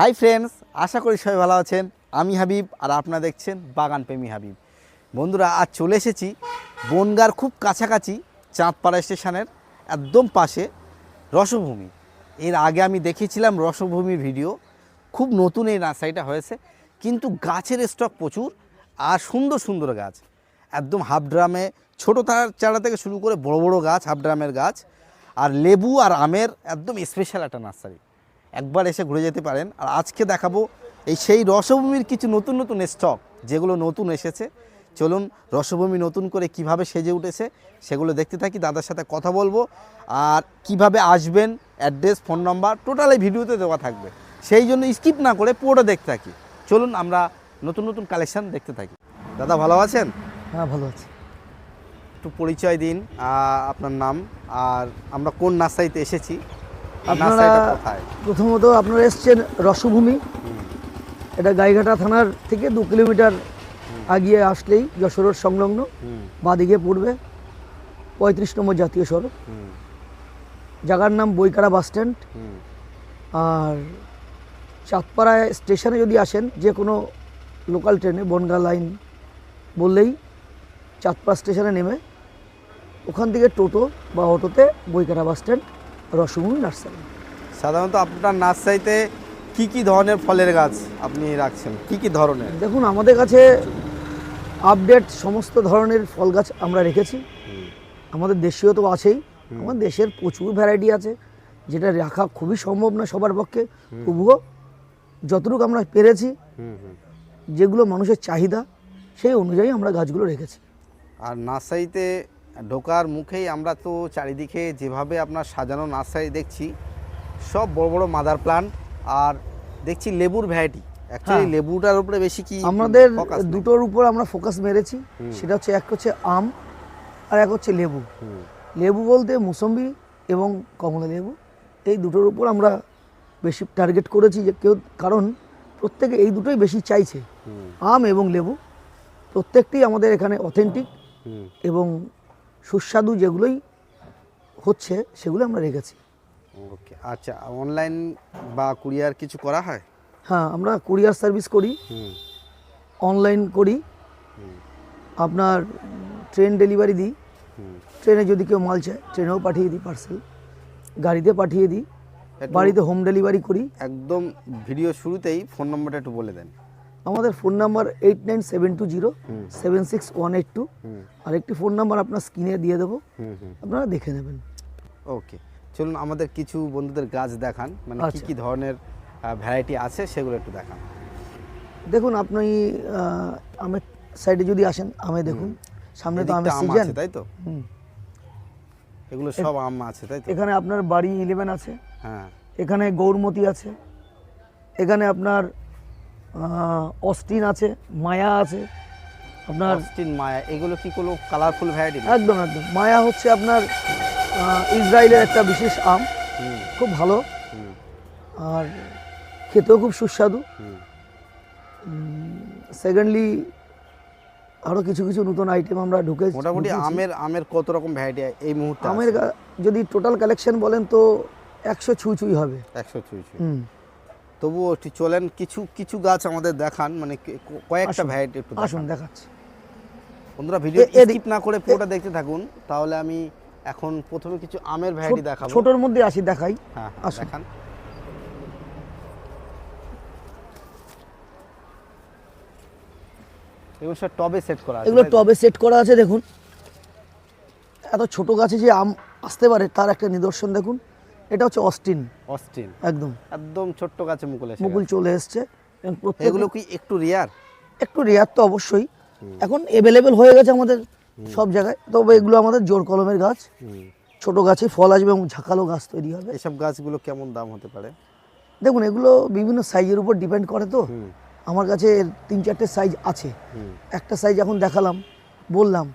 Hi friends আশা করি সবাই ভালো আছেন। আমি হাবিব আর আপনারা দেখছেন বাগান প্রেমী হাবিব। বন্ধুরা, আজ চলে এসেছি বনগার খুব কাছাকাছি চাঁদপাড়া স্টেশনের একদম পাশে রসভূমি। এর আগে আমি দেখিয়েছিলাম রসভূমির ভিডিও। খুব নতুন এই নার্সারিটা হয়েছে, কিন্তু গাছের স্টক প্রচুর আর সুন্দর সুন্দর গাছ। একদম হাফ ড্রামে ছোটো তার চারা থেকে শুরু করে বড় বড় গাছ হাফ ড্রামের গাছ। আর লেবু আর আমের একদম স্পেশাল একটা নার্সারি। একবার এসে ঘুরে যেতে পারেন। আর আজকে দেখাবো এই সেই রসভূমির কিছু নতুন নতুন স্টক যেগুলো নতুন এসেছে। চলুন রসভূমি নতুন করে কীভাবে সেজে উঠেছে সেগুলো দেখতে থাকি দাদার সাথে কথা বলব। আর কীভাবে আসবেন অ্যাড্রেস ফোন নাম্বার টোটাল এই ভিডিওতে দেওয়া থাকবে। সেই জন্য স্কিপ না করে পুরোটা দেখতে থাকি। চলুন আমরা নতুন নতুন কালেকশন দেখতে থাকি। দাদা ভালো আছেন? হ্যাঁ ভালো আছে। একটু পরিচয় দিন আপনার নাম আর আমরা কোন নার্সারিতে এসেছি? আপনারা প্রথমত আপনারা এসছেন রসভূমি। এটা গাইঘাটা থানার থেকে দু কিলোমিটার আগিয়ে আসলেই যশোর সংলগ্ন বাদিকে পড়বে পঁয়ত্রিশ নম্বর জাতীয় সড়ক। জায়গার নাম বইকারা বাস স্ট্যান্ড। আর চাঁদপাড়া স্টেশনে যদি আসেন যে কোনো লোকাল ট্রেনে বনগা লাইন বললেই চাঁদপাড়া স্টেশনে নেমে ওখান থেকে টোটো বা অটোতে বইকারা বাস স্ট্যান্ড রসভূমি নার্সারি সাধারণত আপনার নার্সারিতে কি কি ধরনের ফলের গাছ আপনি রাখছেন? কি কি ধরনের? দেখুন আমাদের কাছে আপডেট সমস্ত ধরনের ফল গাছ আমরা রেখেছি। আমাদের দেশীয় তো আছেই। আমাদের দেশের প্রচুর ভ্যারাইটি আছে যেটা রাখা খুবই সম্ভব না সবার পক্ষে। তবুও যতটুকু আমরা পেরেছি যেগুলো মানুষের চাহিদা সেই অনুযায়ী আমরা গাছগুলো রেখেছি। আর নার্সারিতে ঢোকার মুখেই আমরা তো চারিদিকে যেভাবে আপনার সাজানো নার্সারি দেখছি সব বড় বড় মাদার প্লান্ট আর দেখছি লেবুর ভ্যারাইটি। অ্যাকচুয়ালি। লেবুটার উপরে বেশি কি আমাদের দুটোর উপর আমরা ফোকাস মেরেছি সেটা হচ্ছে এক হচ্ছে আম আর এক হচ্ছে লেবু। লেবু বলতে মুসম্বি এবং কমলা লেবু এই দুটোর উপর আমরা বেশি টার্গেট করেছি যে কেউ কারণ প্রত্যেকে এই দুটোই বেশি চাইছে। আম এবং লেবু প্রত্যেকটি আমাদের এখানে অথেন্টিক এবং সুস্বাদু যেগুলোই হচ্ছে সেগুলো আমরা রেখেছি। ওকে আচ্ছা অনলাইন বা কুরিয়ার কিছু করা হয়? হ্যাঁ আমরা কুরিয়ার সার্ভিস করি অনলাইন করি। আপনার ট্রেন ডেলিভারি দিই। হুম। ট্রেনে যদি কেউ মাল চায় ট্রেনেও পাঠিয়ে দিই পার্সেল গাড়িতে পাঠিয়ে দিই। বাড়িতে হোম ডেলিভারি করি। একদম ভিডিও শুরুতেই ফোন নম্বরটা একটু বলে দেন। আমাদের phone number eight nine seven two zero seven six one eight two. আর আরেকটি ফোন নাম্বার আপনার স্ক্রিনে দিয়ে দেবো। আপনারা দেখে নেবেন। ওকে। চলুন আমাদের কিছু বন্ধুদের গাছ দেখান। মানে কি আচ্ছা। কি ধরনের ভ্যারাইটি আছে সেগুলো একটু দেখান। দেখুন আপনি আমের সাইডে যদি আসেন আমে দেখুন। সামনে তো আমের সিজন আছে তাই তো? এগুলো সব আম আছে তাই তো? এখানে আপনার বাড়ি ইলেভেন আছে। হ্যাঁ। এখানে গৌরমতি আছে। এখানে আপনার অস্টিন আছে মায়া আছে আপনার অস্টিন মায়া এগুলো কি কোনো কালারফুল ভ্যারাইটি একদম একদম। মায়া হচ্ছে আপনার ইসরায়েলের একটা বিশেষ আম। খুব ভালো। আর খেতেও খুব সুস্বাদু। সেকেন্ডলি আরও কিছু কিছু নতুন আইটেম আমরা ঢুকে মোটামুটি আমের আমের কত রকম ভ্যারাইটি এই মুহূর্তে আমের যদি টোটাল কালেকশন বলেন তো একশো ছুঁই ছুঁই হবে। একশো ছুঁই ছুঁই। তবুও একটু চলেন কিছু কিছু গাছ আমাদের দেখান মানে কয়েকটা ভ্যারাইটি একটু আসুন দেখাচ্ছি। বন্ধুরা ভিডিও স্কিপ না করে পুরোটা দেখতে থাকুন তাহলে আমি এখন প্রথমে কিছু আমের ভ্যারাইটি দেখাবো। ছোটোর মধ্যে আসি দেখাই। হ্যাঁ আসুন। দেখান। এগুলো সব টবে সেট করা আছে এগুলো টবে সেট করা আছে দেখুন। এত ছোট গাছে যে আম আসতে পারে তার একটা নিদর্শন দেখুন। এটা হচ্ছে অস্টিন। অস্টিন। একদম। একদম ছোট্ট গাছে মুকুল এসে মুকুল চলে এসছে। এবং এগুলো কি একটু রেয়ার একটু রেয়ার তো অবশ্যই। এখন এভেলেবেল হয়ে গেছে আমাদের সব জায়গায়। তবে এগুলো আমাদের জোর কলমের গাছ। ছোট গাছে ফল আসবে এবং ঝাঁকালো গাছ তৈরি হবে। এসব গাছগুলো কেমন দাম হতে পারে? দেখুন এগুলো বিভিন্ন সাইজের উপর ডিপেন্ড করে তো। আমার কাছে তিন চারটে সাইজ আছে। একটা সাইজ এখন দেখালাম বললাম।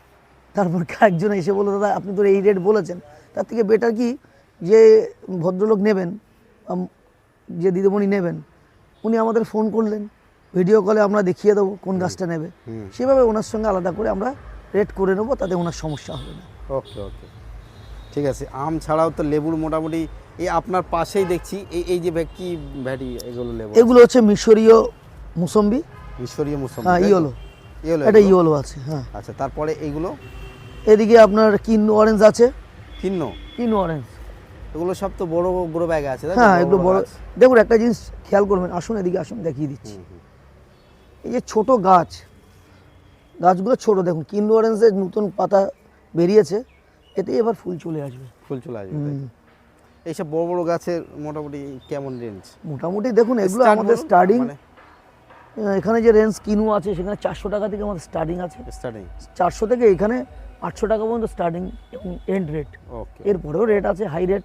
তারপর একজন এসে বলল দাদা আপনি তো এই রেট বলেছেন। তার থেকে বেটার কি যে ভদ্রলোক নেবেন যে দিদিমণি নেবেন উনি আমাদের ফোন করলেন ভিডিও কলে আমরা দেখিয়ে দেবো কোন গাছটা নেবে। সেভাবে ওনার সঙ্গে আলাদা করে আমরা রেট করে নেব তাতে ওনার সমস্যা হবে না। ওকে ওকে ঠিক আছে আম ছাড়াও তো লেবুর মোটামুটি এই আপনার পাশেই দেখছি এই এই যে কি ভ্যাটি এগুলো লেবু? এগুলো হচ্ছে মিশরীয় মুসম্বি। মিশরীয় মুসম্বি হ্যাঁ? ইয়েলো। ইয়েলো এটা? ইয়েলো আছে হ্যাঁ। আচ্ছা তারপরে এইগুলো এদিকে আপনার কিন অরেঞ্জ আছে। কিন্ন? কিন অরেঞ্জ এগুলো সব তো বড় বড় ব্যাগে আছে হ্যাঁ এগুলো বড় দেখুন একটা জিনিস খেয়াল করবেন আসুন এদিকে আসুন দেখিয়ে দিচ্ছি। এই যে ছোট গাছ গাছগুলো ছোট দেখুন কিন্ডু অরেঞ্জের নতুন পাতা বেরিয়েছে এতে এবার ফুল চলে আসবে। ফুল চলে আসবে? এইসব বড় বড় গাছের মোটামুটি কেমন রেঞ্জ মোটামুটি দেখুন এগুলো আমাদের স্টার্টিং এখানে যে রেঞ্জ কিনু আছে সেখানে চারশো টাকা থেকে আমাদের স্টার্টিং আছে। স্টার্টিং চারশো থেকে এখানে আটশো টাকা পর্যন্ত স্টার্টিং এবং এন্ড রেট ওকে এরপরেও রেট আছে হাই রেট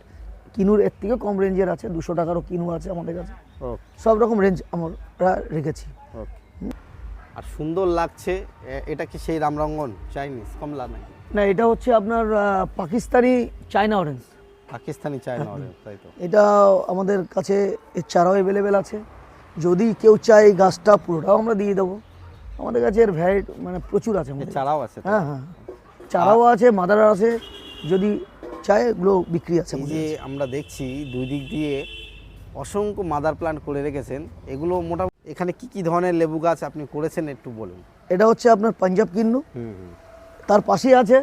কিনুর এর থেকে কম রেঞ্জের আছে দুশো টাকারও কিনু আছে আমাদের কাছে। সব রকম রেঞ্জ আমরা রেখেছি। আর সুন্দর লাগছে এটা কি সেই রামরঙ্গন? চাইনিজ কমলা নাকি? না এটা হচ্ছে আপনার Pakistani China orange Pakistani China orange তাই তো। এটা আমাদের কাছে এর চারাও অ্যাভেলেবেল আছে। যদি কেউ চায় এই গাছটা পুরোটাও আমরা দিয়ে দেবো। আমাদের কাছে এর ভ্যারাইটি মানে প্রচুর আছে চারাও আছে হ্যাঁ হ্যাঁ। চারাও আছে মাদার আছে। যদি চায় এগুলো বিক্রি আছে যে আমরা দেখছি দুই দিক দিয়ে অসংখ্য মাদার প্লান্ট করে রেখেছেন এগুলো মোটামুটি এখানে কি কি ধরনের লেবু গাছ আপনি করেছেন একটু বলুন। এটা হচ্ছে আপনার পাঞ্জাব কিন্নু তার পাশেই আছে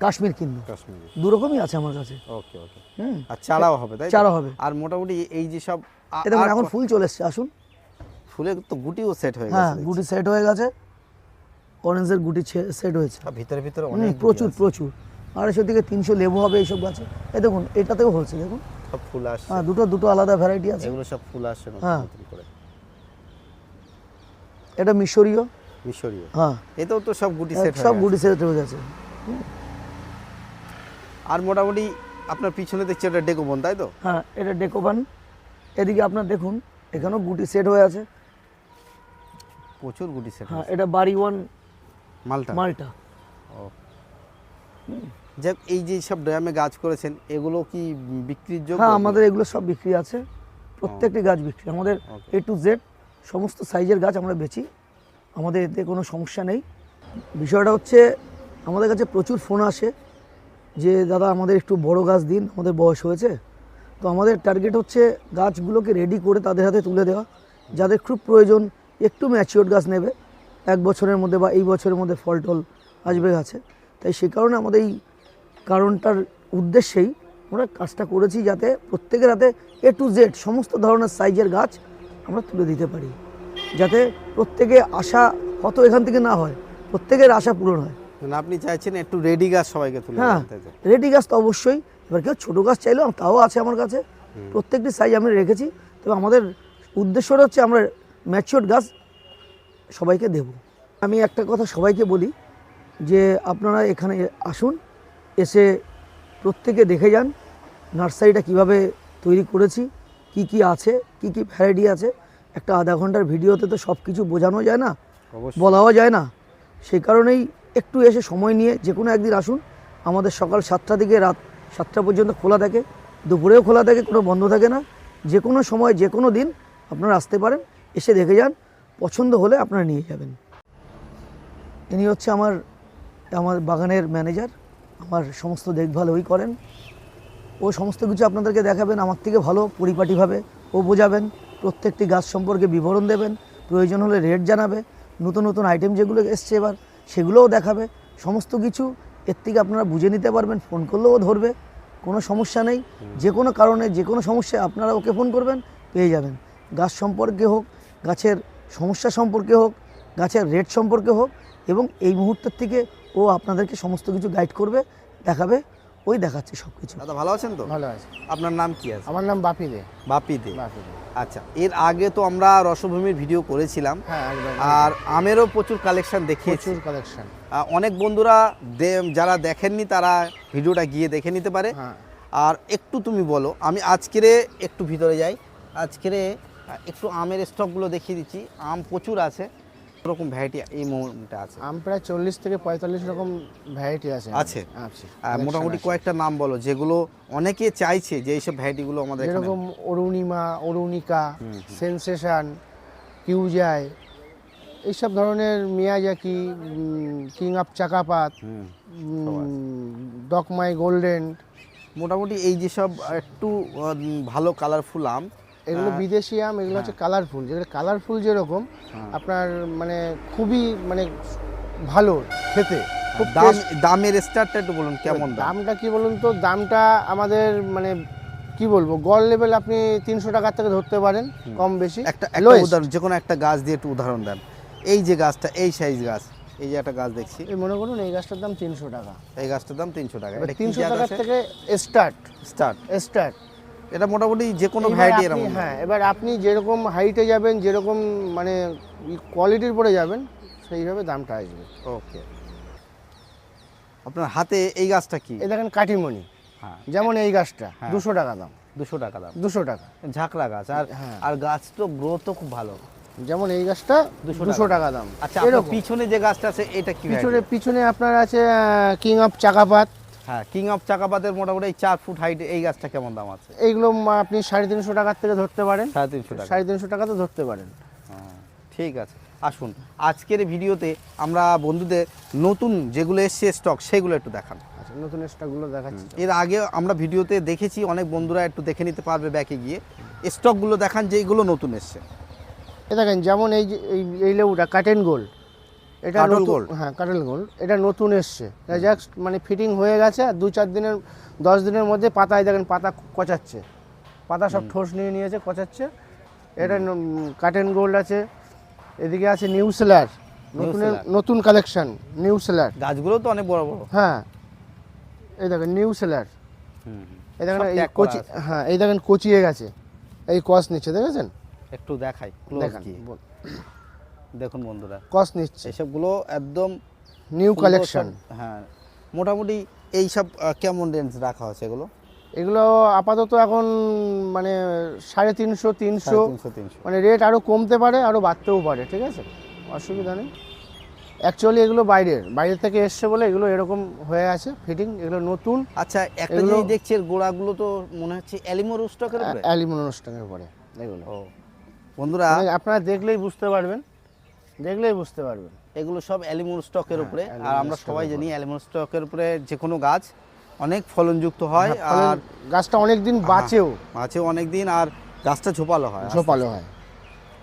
কাশ্মীর কিন্নু। দু রকমই আছে আমার কাছে। ওকে ওকে। আর চারাও হবে তাই চারা হবে। আর মোটামুটি এই যে সব আ- এ দেখুন আর এখন ফুল চলে এসছে আসুন। ফুলের তো গুটিও সেট হয়ে হ্যাঁ গেছে গুটি সেট হয়ে গেছে। অরেঞ্জের গুটি সেট হয়েছে। ভিতরে ভিতরে অনেক প্রচুর প্রচুর। আড়াইশো থেকে তিনশো লেবু হবে এইসব গাছে। এই দেখুন এটাতেও হচ্ছে দেখুন। সব ফুল আসছে। হ্যাঁ দুটো দুটো আলাদা ভ্যারাইটি আছে। এগুলো সব ফুল আসছে হ্যাঁ। করে। এটা মিশরীয়? মিশরীয়। হ্যাঁ। এতেও তো সব গুটি সেট সব গুটি সেট হয়ে গেছে। আর মোটামুটি আপনার পিছনে দেখছি ওটা ডেকোবন তাই তো? হ্যাঁ এটা ডেকোবান এদিকে আপনার দেখুন এখানেও গুটি সেট হয়ে আছে। প্রচুর গুটি সেট হ্যাঁ এটা বাড়ি ওয়ান মালটা? মালটা। ও। যাক এই যে সব ড্রামে গাছ করেছেন এগুলো কি বিক্রির জন্য হ্যাঁ আমাদের এগুলো সব বিক্রি আছে। প্রত্যেকটি গাছ বিক্রি। আমাদের এ টু জেড সমস্ত সাইজের গাছ আমরা বেচি। আমাদের এতে কোনো সমস্যা নেই। বিষয়টা হচ্ছে আমাদের কাছে প্রচুর ফোন আসে যে দাদা আমাদের একটু বড় গাছ দিন আমাদের বয়স হয়েছে। তো আমাদের টার্গেট হচ্ছে গাছগুলোকে রেডি করে তাদের হাতে তুলে দেওয়া। যাদের খুব প্রয়োজন একটু ম্যাচিওর গাছ নেবে। এক বছরের মধ্যে বা এই বছরের মধ্যে ফল টল আসবে গাছে। তাই সে কারণে আমাদের এই কারণটার উদ্দেশ্যেই আমরা কাজটা করেছি যাতে প্রত্যেকের হাতে এ টু জেড সমস্ত ধরনের সাইজের গাছ আমরা তুলে দিতে পারি। যাতে প্রত্যেকে আশা হত এখান থেকে না হয় প্রত্যেকের আশা পূরণ হয়। আপনি চাইছেন একটু রেডি গাছ সবাইকে তুলে হ্যাঁ রেডি গাছ তো অবশ্যই। এবার কেউ ছোটো গাছ চাইলেও তাও আছে আমার কাছে। প্রত্যেকটি সাইজ আমি রেখেছি। তবে আমাদের উদ্দেশ্যটা হচ্ছে আমরা ম্যাচিওর গাছ সবাইকে দেব। আমি একটা কথা সবাইকে বলি যে আপনারা এখানে আসুন এসে প্রত্যেকে দেখে যান নার্সারিটা কীভাবে তৈরি করেছি কি কি আছে কি কি ভ্যারাইটি আছে। একটা আধা ঘণ্টার ভিডিওতে তো সব কিছু বোঝানো যায় না বলাও যায় না। সেই কারণেই একটু এসে সময় নিয়ে যে কোনো একদিন আসুন। আমাদের সকাল সাতটা থেকে রাত সাতটা পর্যন্ত খোলা থাকে দুপুরেও খোলা থাকে কোনো বন্ধ থাকে না। যে কোনো সময় যে কোনো দিন আপনারা আসতে পারেন এসে দেখে যান পছন্দ হলে আপনারা নিয়ে যাবেন। ইনি হচ্ছে আমার আমার বাগানের ম্যানেজার। আমার সমস্ত দেখভাল ওই করেন। ও সমস্ত কিছু আপনাদেরকে দেখাবেন, আমার থেকে ভালো পরিপাটিভাবে। ও বোঝাবেন, প্রত্যেকটি গাছ সম্পর্কে বিবরণ দেবেন, প্রয়োজন হলে রেট জানাবে, নতুন নতুন আইটেম যেগুলো এসছে এবার সেগুলোও দেখাবে। সমস্ত কিছু এর থেকে আপনারা বুঝে নিতে পারবেন ফোন করলেও ধরবে, কোনো সমস্যা নেই। যে কোনো কারণে, যে কোনো সমস্যায় আপনারা ওকে ফোন করবেন, পেয়ে যাবেন। গাছ সম্পর্কে হোক, গাছের সমস্যা সম্পর্কে হোক, গাছের রেট সম্পর্কে হোক, এবং এই মুহূর্তের থেকে ও আপনাদেরকে সমস্ত কিছু গাইড করবে দেখাবে ওই দেখাচ্ছে সব কিছু দাদা ভালো আছেন তো? ভালো আছে। আপনার নাম কি আছে? আমার নাম বাপি দে। বাপি দে। বাপি দে। আচ্ছা এর আগে তো আমরা রসভূমির ভিডিও করেছিলাম হ্যাঁ আর আমেরও প্রচুর কালেকশন দেখিয়েছি। প্রচুর কালেকশন অনেক বন্ধুরা দে- যারা দেখেননি তারা ভিডিওটা গিয়ে দেখে নিতে পারে। হ্যাঁ। আর একটু তুমি বলো আমি আজকেরে একটু ভিতরে যাই। আজকেরে একটু আমের স্টকগুলো দেখিয়ে দিচ্ছি। আম প্রচুর আছে। রকম ভ্যারাইটি এই মোমেন্টে আছে? আম প্রায় চল্লিশ থেকে পঁয়তাল্লিশ রকম ভ্যারাইটি আছে। আছে? আছে। মোটামুটি কয়েকটা নাম বলো যেগুলো অনেকে চাইছে যে এইসব ভ্যারাইটিগুলো আমাদের যেরকম অরুণিমা অরুণিকা সেন্সেশন কিউজাই এইসব ধরনের মিয়াজাকি কিং অফ চাকাপাত ডকমাই গোল্ডেন। মোটামুটি এই যেসব একটু ভালো কালারফুল আম এগুলো বিদেশি আম এগুলো হচ্ছে কালারফুল যেগুলো কালারফুল যেরকম আপনার মানে খুবই মানে ভালো খেতে দাম দামের স্টারটা একটু বলুন কেমন দামটা কি বলুন তো? দামটা আমাদের মানে কি বলব গড় লেভেল আপনি তিনশো টাকার থেকে ধরতে পারেন কম বেশি। একটা উদাহরণ যে কোনো একটা গাছ দিয়ে একটু উদাহরণ দেন। এই যে গাছটা এই সাইজ গাছ এই যে একটা গাছ দেখছি। এই মনে করুন এই গাছটার দাম তিনশো টাকা। এই গাছটার দাম তিনশো টাকা। তিনশো টাকার থেকে স্টার্ট স্টার্ট স্টার্ট এটা মোটামুটি যে কোনো ভ্যারাইটি এরকম হ্যাঁ এবার আপনি যেরকম হাইটে যাবেন যেরকম মানে কোয়ালিটির পরে যাবেন সেইভাবে দামটা আসবে। ওকে আপনার হাতে এই গাছটা কি? এ দেখেন কাটিমণি হ্যাঁ। যেমন এই গাছটা হ্যাঁ। দুশো টাকা দাম। দুশো টাকা দাম। দুশো টাকা। ঝাঁকড়া গাছ। আর হ্যাঁ। আর গাছ তো গ্রোথও খুব ভালো। যেমন এই গাছটা 200 দুশো টাকা। দাম। আচ্ছা এরকম। পিছনে যে গাছটা আছে এটা কি পিছনে পিছনে আপনার আছে কিং অফ চাকাপাত। হ্যাঁ কিং অফ চাকাপাতের মোটামুটি এই চার ফুট হাইট এই গাছটা কেমন দাম আছে? এইগুলো আপনি সাড়ে তিনশো টাকার থেকে ধরতে পারেন। সাড়ে তিনশো টাকা। সাড়ে তিনশো টাকা তো ধরতে পারেন। হ্যাঁ, ঠিক আছে। আসুন আজকের ভিডিওতে আমরা বন্ধুদের নতুন যেগুলো এসছে স্টক সেগুলো একটু দেখান। আচ্ছা নতুন স্টকগুলো দেখাচ্ছি। এর আগে আমরা ভিডিওতে দেখেছি অনেক বন্ধুরা একটু দেখে নিতে পারবে ব্যাকে গিয়ে। স্টকগুলো দেখান যে যেগুলো নতুন এসছে। এ দেখেন যেমন এই যে এই এই লেবুটা কাটেন গোল্ড এটা কাটল গোল্ড? হ্যাঁ কাটেল গোল্ড। এটা নতুন এসছে। জাস্ট মানে ফিটিং হয়ে গেছে আর দু চার দিনের দশ দিনের মধ্যে পাতায় দেখেন পাতা কচাচ্ছে। পাতা সব ঠোস নিয়ে নিয়েছে কচাচ্ছে। এটা কাটেন গোল্ড আছে। এদিকে আছে নিউ সেলার নতুন নতুন কালেকশন নিউ সেলার গাছগুলো তো অনেক বড় বড়। হ্যাঁ। এই দেখেন নিউ সেলার এই দেখেন এই কচি হ্যাঁ এই দেখেন কচিয়ে গেছে। এই কস নিচ্ছে দেখেছেন? একটু দেখাই দেখেন দেখুন বন্ধুরা। কস নিচ্ছে। এসবগুলো একদম নিউ কালেকশন হ্যাঁ মোটামুটি এই সব কেমন রেঞ্জ রাখা হয়েছে এগুলো? এগুলো আপাতত এখন মানে সাড়ে তিনশো তিনশো। মানে রেট আরও কমতে পারে আরও বাড়তেও পারে ঠিক আছে? অসুবিধা নেই। অ্যাকচুয়ালি এগুলো বাইরের। বাইরে থেকে এসছে বলে এগুলো এরকম হয়ে আছে ফিটিং এগুলো নতুন। আচ্ছা একটা জিনিস দেখছি গোড়াগুলো তো মনে হচ্ছে অ্যালিমোর স্টকের অ্যালিমন অনুষ্ঠানের পরে এগুলো। ও। বন্ধুরা মানে আপনারা দেখলেই বুঝতে পারবেন। দেখলেই বুঝতে পারবেন। এগুলো সব অ্যালিমোর স্টকের হ্যাঁ, উপরে। আর আমরা সবাই জানি অ্যালিমোর স্টকের উপরে যে কোনো গাছ অনেক ফলনযুক্ত হয় হ্যাঁ, আর গাছটা অনেক দিন বাঁচেও। আছে অনেক দিন আর গাছটা ঝোপালো হয় ঝোপালো হয়।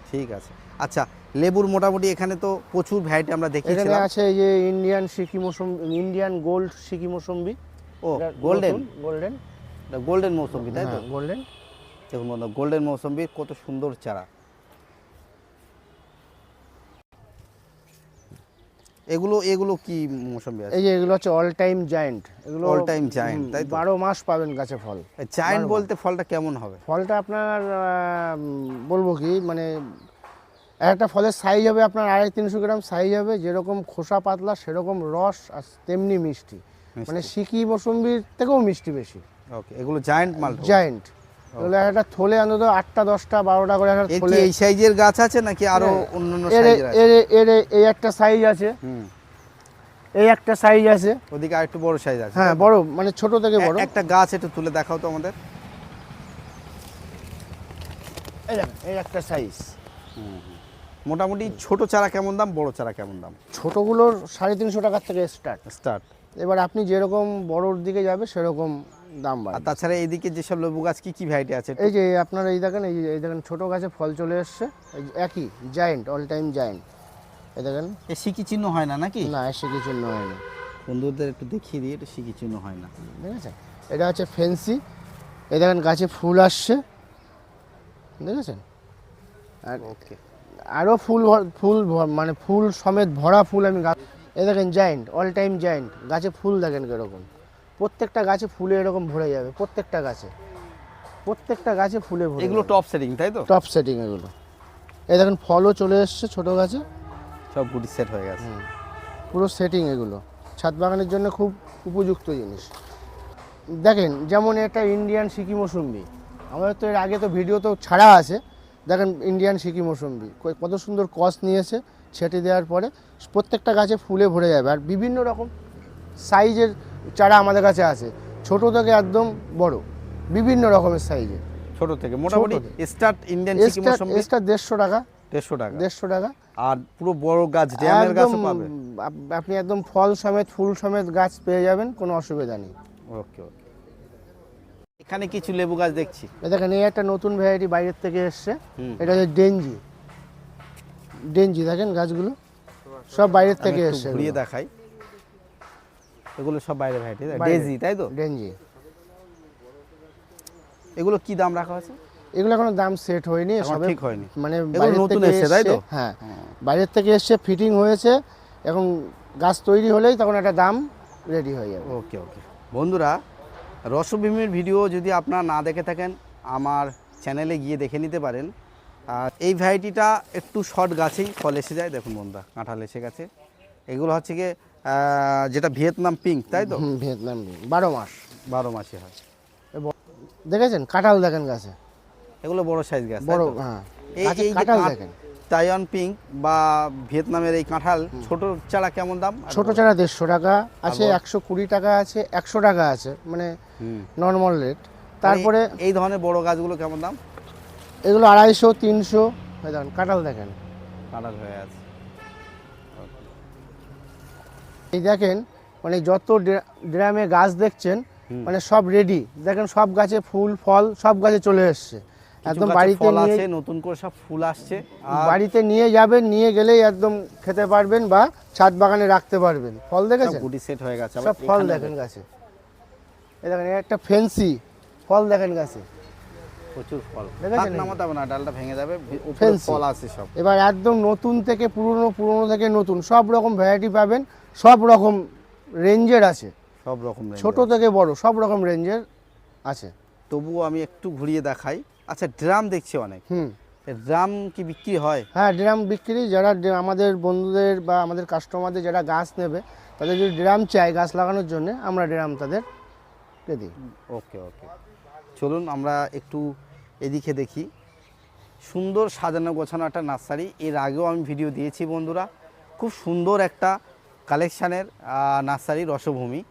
ঠিক আছে। আচ্ছা লেবুর মোটামুটি এখানে তো প্রচুর ভ্যারাইটি আমরা দেখি এখানে আছে এই যে ইন্ডিয়ান সিকি মৌসুমি ইন্ডিয়ান গোল্ড সিকি মৌসুম্বি। ও গোল্ডেন গোল্ডেন গোল্ডেন মৌসুমি তাই তো? গোল্ডেন দেখুন বন্ধু গোল্ডেন মৌসুমি কত সুন্দর চারা। এগুলো এগুলো কি মৌসুমি আছে? এই যে এগুলো হচ্ছে অল টাইম জায়েন্ট এগুলো time giant, হুম, তাই তো? বারো মাস পাবেন গাছে ফল। বারো বলতে ফলটা কেমন হবে? ফলটা আপনার বলব কি মানে একটা ফলের সাইজ হবে আপনার আড়াই তিনশো গ্রাম সাইজ হবে যেরকম খোসা পাতলা সেরকম রস আর তেমনি মিষ্টি। মানে সিকি মৌসুম্বির থেকেও মিষ্টি বেশি। ওকে এগুলো জায়ান্ট মাল জায়েন্ট এগুলো একটা থলে অন্তত আটটা দশটা বারোটা করে একটা থলে। এই সাইজের গাছ আছে নাকি আরও হ্যাঁ, অন্যান্য এর এই একটা সাইজ আছে। হুম। এই একটা সাইজ আছে। ওদিকে আরেকটু বড় সাইজ আছে। হ্যাঁ বড় মানে ছোট থেকে বড়। একটা গাছ একটু তুলে দেখাও তো আমাদের। এই দেখেন এই একটা সাইজ। মোটামুটি ছোট চারা কেমন দাম বড় চারা কেমন দাম? ছোটগুলোর সাড়ে তিনশো টাকার থেকে স্টার্ট স্টার্ট এবার আপনি যেরকম বড়োর দিকে যাবে সেরকম দাম বাড়বে তাছাড়া এইদিকে যেসব লেবু গাছ কি কি ভ্যারাইটি আছে? এই যে আপনার এই দেখেন এই এই দেখেন ছোটো গাছে ফল চলে এসছে। একই জায়েন্ট অল টাইম জায়েন্ট এই দেখেন। এ সিকি চিহ্ন হয় না নাকি? না এসে কিছু হয়নি বন্ধুদের একটু দেখিয়ে দিয়ে এটা সিকি চিহ্ন হয় না। ঠিক আছে এটা হচ্ছে ফেন্সি এই দেখেন গাছে ফুল আসছে। দেখেছেন? আর ওকে আরও ফুল ফুল মানে ফুল সমেত ভরা ফুল আমি গাছ এই দেখেন জায়েন্ট অল টাইম জায়েন্ট গাছে ফুল দেখেন কীরকম। প্রত্যেকটা গাছে ফুলে এরকম ভরে যাবে প্রত্যেকটা গাছে। প্রত্যেকটা গাছে ফুলে ভরে এগুলো টপ সেটিং তাই তো? টপ সেটিং এগুলো। এই দেখেন ফলও চলে এসছে ছোট গাছে। সব গুটি সেট হয়ে গেছে। পুরো সেটিং এগুলো। ছাদ বাগানের জন্য খুব উপযুক্ত জিনিস। দেখেন যেমন এটা ইন্ডিয়ান সিকি মৌসুম্বি। আমাদের তো এর আগে তো ভিডিও তো ছাড়া আছে। দেখেন ইন্ডিয়ান সিকি মৌসুম্বি। কত সুন্দর কস নিয়েছে ছেটে দেওয়ার পরে প্রত্যেকটা গাছে ফুলে ভরে যাবে। আর বিভিন্ন রকম সাইজের চারা আমাদের কাছে আছে। ছোট থেকে একদম বড় বিভিন্ন রকমের সাইজের ছোট থেকে মোটামুটি স্টার্ট ইন্ডিয়ান এক্সট্রা দেড়শো টাকা। দেড়শো টাকা। দেড়শো টাকা। আর পুরো বড় গাছ ড্যামের গাছও পাবে? আপ- আপনি একদম ফল সমেত ফুল সমেত গাছ পেয়ে যাবেন কোনো অসুবিধা নেই। ওকে ওকে। এখানে কিছু লেবু গাছ দেখছি। দেখেন এই একটা নতুন ভ্যারাইটি বাইরের থেকে এসছে। এটা হচ্ছে ডেনজি। ডেনজি দেখেন গাছগুলো? সব বাইরের থেকে এসছে ঘুরিয়ে দেখাই। এগুলো সব বাইরে ভ্যারাইটি বাইরে। ডেজি তাই তো? ডেনজি। এগুলো কি দাম রাখা আছে এগুলো এখনও দাম সেট হয়নি সবে ঠিক হয়নি। মানে নতুন থেকে এসছে, তাই তো? হ্যাঁ। বাইরের থেকে এসছে ফিটিং হয়েছে এখন গাছ তৈরি হলেই তখন একটা দাম রেডি হয়ে যাবে। ওকে ওকে। বন্ধুরা রসভূমির ভিডিও যদি আপনারা না দেখে থাকেন আমার চ্যানেলে গিয়ে দেখে নিতে পারেন। আর এই ভ্যারাইটিটা একটু শর্ট গাছেই ফল এসে যায় দেখুন বন্ধুরা কাঁঠাল এসে গেছে। এগুলো হচ্ছে গিয়ে যেটা ভিয়েতনাম পিঙ্ক তাই তো? ভিয়েতনাম বীজ। বারো মাস। বারো মাসে হয়। দেখেছেন? কাঁঠাল দেখেন গাছে। এগুলো বড় সাইজ গাছ বড় হ্যাঁ। এই কাঁঠাল দেখেন। তাইওয়ান পিঙ্ক বা ভিয়েতনামের এই কাঁঠাল ছোট চারা কেমন দাম? ছোট চারা দেড়শো টাকা আছে একশো কুড়ি টাকা আছে একশো টাকা আছে মানে নর্মাল রেট তারপরে এই- এই ধরনের বড় গাছগুলো কেমন দাম? এগুলো আড়াইশো তিনশো। দেখেন কাঁঠাল দেখেন। কাঁঠাল হয়ে আছে। এই দেখেন মানে যত ড্রা- ড্রামে গাছ দেখছেন মানে সব রেডি দেখেন সব গাছে ফুল ফল সব গাছে চলে এসছে। একদম বাড়িতে নিয়ে নতুন করে সব ফুল আসছে। বাড়িতে নিয়ে যাবেন নিয়ে গেলেই একদম খেতে পারবেন বা ছাদ বাগানে রাখতে পারবেন। ফল দেখেছেন? গুটি সেট হয়ে গেছে সব ফল দেখেন গাছে। এই দেখেন একটা ফেন্সি ফল দেখেন গাছে। প্রচুর ফল? নামাতে হবে না ডালটা ভেঙে যাবে ফল আছে সব। এবার একদম নতুন থেকে পুরনো পুরনো থেকে নতুন সব রকম ভ্যারাইটি পাবেন। সব রকম রেঞ্জের আছে। সব রকম ছোট থেকে বড় সব রকম রেঞ্জের আছে। তবুও আমি একটু ঘুরিয়ে দেখাই। আচ্ছা ড্রাম দেখছি অনেক। হুম। ড্রাম কি বিক্রি হয়? হ্যাঁ ড্রাম বিক্রি। যারা আমাদের বন্ধুদের বা আমাদের কাস্টমারদের যারা গাছ নেবে তাদের যদি ড্রাম চাই গাছ লাগানোর জন্য আমরা ড্রাম তাদেরকে দিই। ওকে ওকে। চলুন আমরা একটু এদিকে দেখি। সুন্দর সাজানো গোছানো একটা নার্সারি। এর আগেও আমি ভিডিও দিয়েছি বন্ধুরা। খুব সুন্দর একটা কালেকশানের নার্সারি রসভূমি।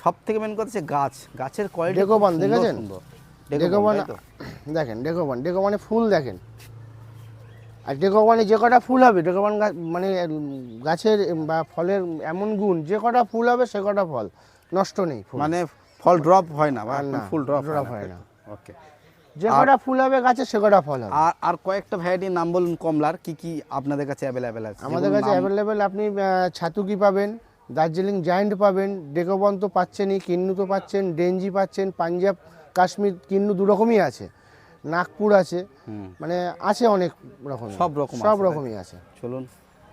সব থেকে মেন কথা হচ্ছে গাছ। গাছের কোয়ালিটি ডেকোবান দেখেছেন? ডেকোবান দেখেন ডেকোবান ডেকোবানে ফুল দেখেন। আর ডেকোবানে যে কটা ফুল হবে ডেকোবান গাছ মানে গাছের বা ফলের এমন গুণ যে কটা ফুল হবে সে কটা ফল। নষ্ট নেই মানে ফল ড্রপ হয় না বা না, ফুল ড্রপ ড্রপ হয় না। ওকে যে কটা ফুল হবে গাছে সে কটা ফল হবে। আর আর কয়েকটা ভ্যারাইটির নাম বলুন কমলার কি কি আপনাদের কাছে অ্যাভেলেবেল আছে? আমাদের কাছে অ্যাভেলেবেল আপনি ছাতুকি পাবেন দার্জিলিং জায়েন্ট পাবেন ডেকোবন তো পাচ্ছেনই কিন্নু তো পাচ্ছেন ডেঞ্জি পাচ্ছেন পাঞ্জাব কাশ্মীর কিন্নু দু রকমই আছে। নাগপুর আছে। মানে আছে অনেক রকম। সব রকম সব রকমই আছে। চলুন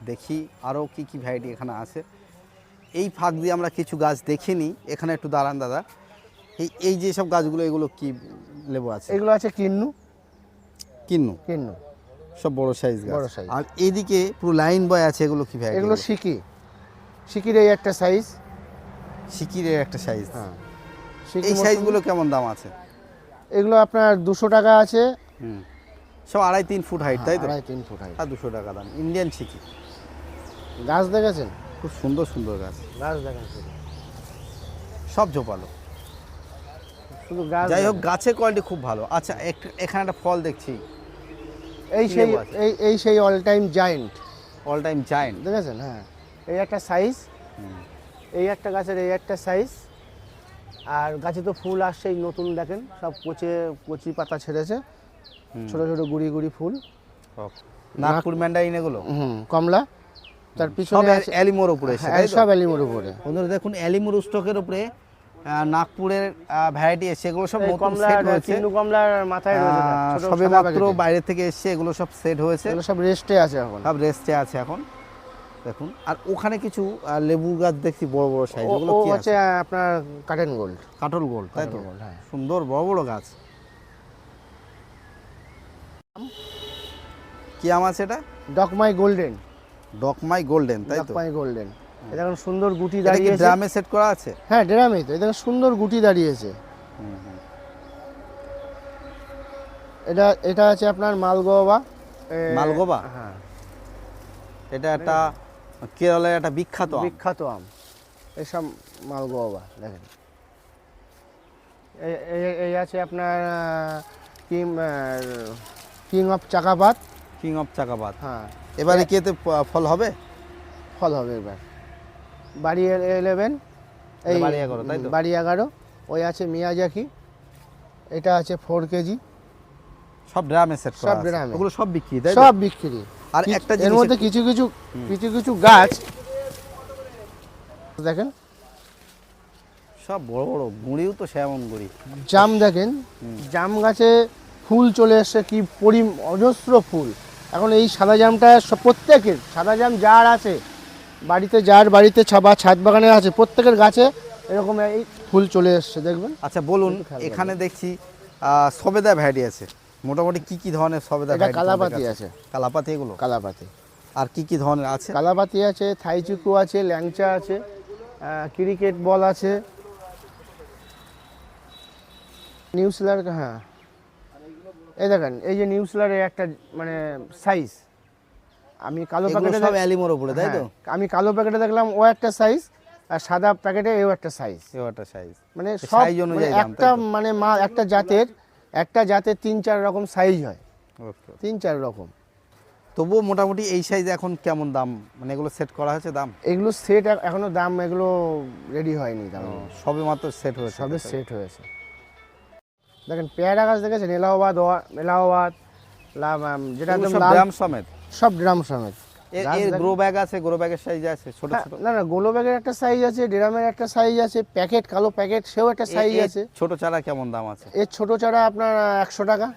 দেখি আরও কি কি ভ্যারাইটি এখানে আছে। এই ফাঁক দিয়ে আমরা কিছু গাছ দেখে নিই এখানে একটু দাঁড়ান দাদা। এই এই যে সব গাছগুলো এগুলো কি লেবু আছে। এগুলো আছে কিন্নু। কিন্নু? কিন্নু। সব বড় সাইজ বড় size। আর এইদিকে পুরো লাইন বয় আছে এগুলো কি ভাই? এগুলো সিকি সিকির এই একটা সাইজ সিকিরের একটা সাইজ হ্যাঁ। এই সাইজগুলো কেমন দাম আছে? এগুলো আপনার দুশো টাকা আছে। হুম। সব আড়াই তিন ফুট হাইট তাই তো? আড়াই তিন ফুট হাইট আর দুশো টাকা দাম। ইন্ডিয়ান সিকি গাছ দেখেছেন? খুব সুন্দর সুন্দর গাছ। গাছ দেখেন সব ঝোপালো শুধু গাছ যাই হোক গাছের কোয়ালিটি খুব ভালো। আচ্ছা এখানে একটা ফল দেখছি। এই সেই এই এই সেই all time giant all time giant দেখেছেন হ্যাঁ। এই একটা সাইজ এই একটা গাছের এই একটা সাইজ আর গাছে তো ফুল আসছে এই নতুন দেখেন সব পচে কচি পাতা ছেড়েছে। ছোট ছোট গুড়ি গুড়ি ফুল। নাগপুর ম্যান্ডারিন এগুলো? হুম কমলা। তার পিছনে অ্যালিমোর উপরে হ্যাঁ? সব অ্যালিমোর উপরে। বন্ধুরা দেখুন অ্যালিমোর স্টকের উপরে নাগপুরের ভ্যারাইটি এসে এগুলো সব নতুন সেট হয়েছে। কমলার মাথায় সবে মাত্র বাইরে থেকে এসছে এগুলো সব সেট হয়েছে। এগুলো সব রেস্টে আছে এখন। সব রেস্টে আছে এখন। দেখুন আর ওখানে কিছু লেবু গাছ দেখছি বড় বড় সাইজ ওগুলো কি আছে? আপনার কাটেন গোল্ড কাটল গোল্ড তাই তো? হ্যাঁ। সুন্দর বড় বড় গাছ। কি আম আছে এটা? ডকমাই গোল্ডেন ডকমাই গোল্ডেন তাই তো? ডকমাই গোল্ডেন এখন সুন্দর গুটি এটা দাঁড়িয়েছে ড্রামে সেট করা আছে? হ্যাঁ ড্রামেই তো এটা সুন্দর গুটি দাঁড়িয়েছে এটা এটা আছে আপনার মালগোবা। মালগোবা? হ্যাঁ। এটা একটা কেরলের একটা বিখ্যাত। বিখ্যাত আম। এসব মালগোবা দেখেন। এই- এই- আছে আপনার king king of Chakapat. King of চাকাবাদ হ্যাঁ। এবারে কি এতে ফল হবে? ফল হবে এবার। বাড়ি ইলেভেন এই বাড়ি 11, তাই তো? বাড়ি এগারো ওই আছে মিয়াজাকি এটা আছে ফোর কেজি সব ড্রামে সেট সব ড্রামে। ওগুলো সব বিক্রি তাই সব বিক্রি। আর একটা এর মধ্যে কিছু কিছু কিছু কিছু গাছ। দেখেন। সব বড় বড় গুঁড়িও তো সেমন গুঁড়ি। জাম দেখেন। জাম গাছে ফুল চলে এসছে কি পরি অজস্র ফুল। এখন এই সাদা জামটা প্রত্যেকের সাদা জাম যার আছে বাড়িতে যার বাড়িতে ছা- বা ছাদ বাগানে আছে প্রত্যেকের গাছে এরকম এই ফুল চলে এসছে দেখবেন? আচ্ছা বলুন এখানে দেখছি সবেদা ভ্যারাইটি আছে। মোটামুটি কি কি ধরনের সবেদা এটা কালাপাতি আছে? কালাপাতি এগুলো? কালাপাতি। আর কি কি ধরনের আছে? কালাপাতি আছে থাইচুকু আছে ল্যাংচা আছে ক্রিকেট বল আছে। নিউসলার হ্যাঁ। এই দেখেন এই যে নিউসলারের একটা মানে সাইজ আমি কালো প্যাকেটে সব অ্যালিমোর উপরে তাই তো? আমি কালো প্যাকেটে দেখলাম ও একটা সাইজ আর সাদা প্যাকেটে এও একটা সাইজ এও একটা সাইজ মানে সব মানে একটা মানে মা একটা জাতের একটা জাতের তিন চার রকম সাইজ হয়। তিন চার রকম। তবুও মোটামুটি এই সাইজে এখন কেমন দাম? মানে এগুলো সেট করা হয়েছে দাম? এগুলো সেট এখনও দাম এগুলো রেডি হয়নি দাম। সবে মাত্র সেট হয়েছে। সবে সেট হয়েছে। দেখেন পেয়ারা গাছ দেখেছেন? এলাহাবাদ এলাহাবাদ যেটা একদম সমেত? সব ড্রাম সমেত এর গ্রো ব্যাগ আছে গ্রো ব্যাগের সাইজ আছে ছোট হ্যাঁ, ছোট। না না ব্যাগের একটা সাইজ আছে ড্রামের একটা সাইজ আছে প্যাকেট কালো প্যাকেট সেও একটা সাইজ আছে। ছোট চারা কেমন দাম আছে? এর ছোট চারা আপনার একশো টাকা।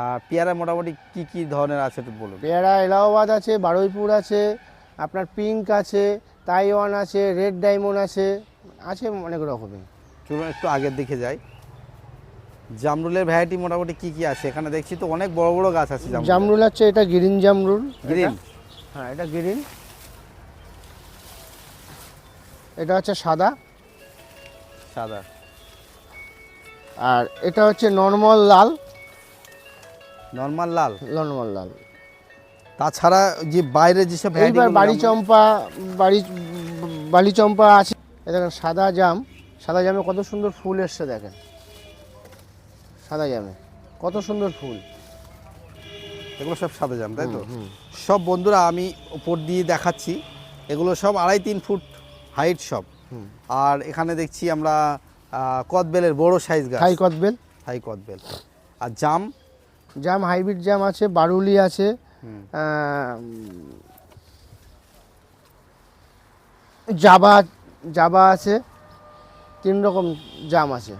আর পেয়ারা মোটামুটি কি কি ধরনের আছে একটু বলুন। পেয়ারা এলাহাবাদ আছে বারুইপুর আছে আপনার পিঙ্ক আছে তাইওয়ান আছে রেড ডায়মন্ড আছে আছে অনেক রকমের। চলুন একটু আগের দিকে যাই। জামরুলের ভ্যারাইটি মোটামুটি কি কি আছে? এখানে দেখছি তো অনেক বড় বড় গাছ আছে জামরুল আছে এটা গ্রিন জামরুল গ্রিন হ্যাঁ এটা গ্রিন এটা হচ্ছে সাদা। সাদা। আর এটা হচ্ছে নর্মাল লাল। নর্মাল লাল? নর্মাল লাল। তাছাড়া যে বাইরে যেসব ভ্যারাইটি এইবার বাড়ি চম্পা বাড়ি বালি চম্পা আছে। এ দেখেন সাদা জাম। সাদা জামে কত সুন্দর ফুল এসছে দেখেন। সাদা জামে কত সুন্দর ফুল। এগুলো সব সাদা জাম তাই তো। সব বন্ধুরা আমি উপর দিয়ে দেখাচ্ছি। এগুলো সব আড়াই তিন ফুট হাইট সব। আর এখানে দেখছি আমরা কদবেলের বড় সাইজ গাছ। থাই কদবেল। হাই কদবেল। আর জাম? জাম হাইব্রিড জাম আছে বারুলি আছে জাবা জাবা আছে তিন রকম জাম আছে।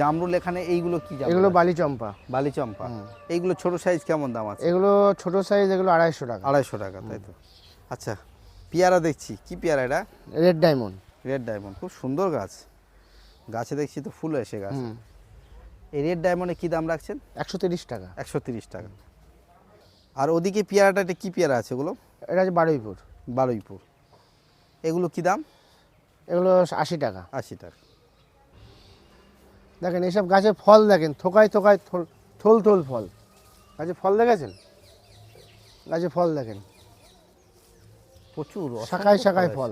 জামরুল এখানে এইগুলো কি এগুলো বালি চম্পা বালি চম্পা এইগুলো ছোট সাইজ কেমন দাম আছে? এগুলো ছোট সাইজ এগুলো আড়াইশো টাকা। আড়াইশো টাকা তাই তো? আচ্ছা পেয়ারা দেখছি। কি পেয়ারা এটা? রেড ডায়মন্ড রেড ডায়মন্ড খুব সুন্দর গাছ। গাছে দেখছি তো ফুল এসে গাছ। এই রেড ডায়মন্ডে কি দাম রাখছেন? একশো তিরিশ টাকা। একশো তিরিশ টাকা। আর ওদিকে পেয়ারাটা এটা কি পেয়ারা আছে ওগুলো? এটা আছে বারুইপুর। বারুইপুর। এগুলো কি দাম? এগুলো আশি টাকা। আশি টাকা। দেখেন এইসব গাছে ফল দেখেন থোকায় থোকায় থোল থোল থোল ফল। গাছে ফল দেখেছেন? গাছে ফল দেখেন। প্রচুর শাখায় শাখায় ফল।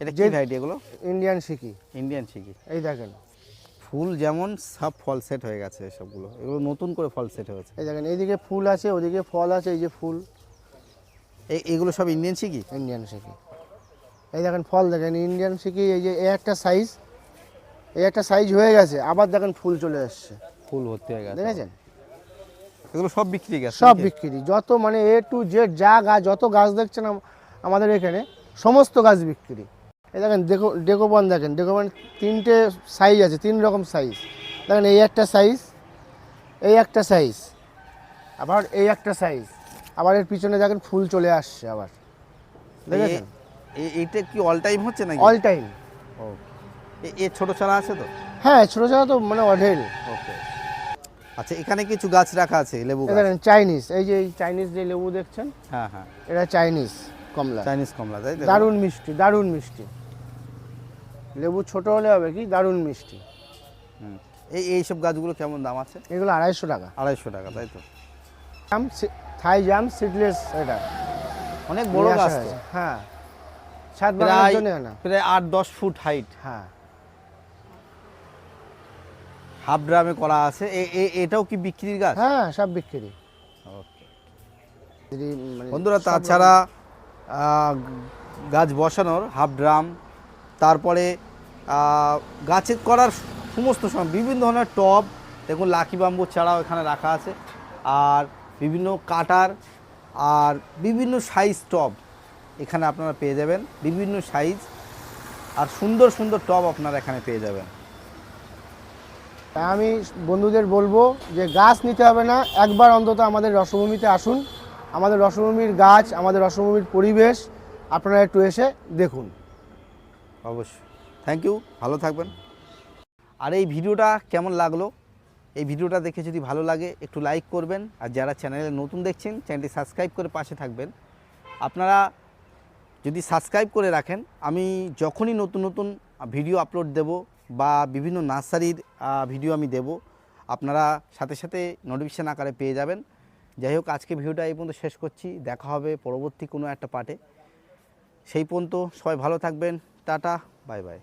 এটা কি ভ্যারাইটি এগুলো? ইন্ডিয়ান সিকি ইন্ডিয়ান শিকি। এই দেখেন। ফুল যেমন সব ফল সেট হয়ে গেছে সবগুলো এগুলো নতুন করে ফল সেট হয়েছে। এই দেখেন এইদিকে ফুল আছে ওদিকে ফল আছে এই যে ফুল। এগুলো সব ইন্ডিয়ান শিকি? ইন্ডিয়ান সিকি এই দেখেন ফল দেখেন ইন্ডিয়ান সিকি এই যে একটা সাইজ এই একটা সাইজ হয়ে গেছে আবার দেখেন ফুল চলে আসছে ফুল ভর্তি হয়ে গেছে। দেখেছেন? এগুলো সব বিক্রি গেছে সব বিক্রি যত মানে এ টু জেড যা গাছ যত গাছ দেখছেন আমাদের এখানে সমস্ত গাছ বিক্রি। এই দেখেন ডেকো ডেকোবন দেখেন ডেকোবন তিনটে সাইজ আছে তিন রকম সাইজ দেখেন এই একটা সাইজ এই একটা সাইজ আবার এই একটা সাইজ আবার এর পিছনে দেখেন ফুল চলে আসছে আবার। দেখেছেন? এ- এ- এইটা কি অল টাইম হচ্ছে নাকি? অল টাইম ও। এ- ছোট চারা আছে তো? হ্যাঁ ছোটো ছোটো তো মানে অঢেল। ওকে। আচ্ছা এখানে কিছু গাছ রাখা আছে লেবু এই চাইনিজ এই যে এই চাইনিজ যে লেবু দেখছেন হ্যাঁ হ্যাঁ। এটা চাইনিজ কমলা। চাইনিজ কমলা তাই তো? দারুণ মিষ্টি দারুণ মিষ্টি। লেবু ছোট হলে হবে কি? দারুণ মিষ্টি। হুম। এই এইসব গাছগুলো কেমন দাম আছে? এগুলো আড়াইশো টাকা। আড়াইশো টাকা তাই তো? জাম থাই জাম সিডলেস এটা। অনেক বড় গাছ হ্যাঁ। না প্রায় আট দশ ফুট হাইট হ্যাঁ। হাফ ড্রামে করা আছে। এটাও কি বিক্রির গাছ? হ্যাঁ সব বিক্রি মানে বন্ধুরা তাছাড়া গাছ বসানোর হাফ ড্রাম তারপরে গাছের করার সমস্ত সময় বিভিন্ন ধরনের টব দেখুন লাকি বাম্বু চারাও এখানে রাখা আছে। আর বিভিন্ন কাটার আর বিভিন্ন সাইজ টব এখানে আপনারা পেয়ে যাবেন। বিভিন্ন সাইজ আর সুন্দর সুন্দর টব আপনারা এখানে পেয়ে যাবেন। তাই আমি বন্ধুদের বলব যে গাছ নিতে হবে না, একবার অন্তত আমাদের রসভূমিতে আসুন। আমাদের রসভূমির গাছ, আমাদের রসভূমির পরিবেশ, আপনারা একটু এসে দেখুন। অবশ্যই। থ্যাংক ইউ ভালো থাকবেন। আর এই ভিডিওটা কেমন লাগল? এই ভিডিওটা দেখে যদি ভালো লাগে, একটু লাইক করবেন। আর যারা চ্যানেলে নতুন দেখছেন, চ্যানেলটি সাবস্ক্রাইব করে পাশে থাকবেন। আপনারা যদি সাবস্ক্রাইব করে রাখেন, আমি যখনই নতুন নতুন ভিডিও আপলোড দেব বা বিভিন্ন নার্সারির ভিডিও আমি দেব। আপনারা সাথে সাথে নোটিফিকেশান আকারে পেয়ে যাবেন। যাই হোক, আজকে ভিডিওটা এই পর্যন্ত শেষ করছি। দেখা হবে পরবর্তী কোনো একটা পার্টে সেই পর্যন্ত সবাই ভালো থাকবেন। Tata bye bye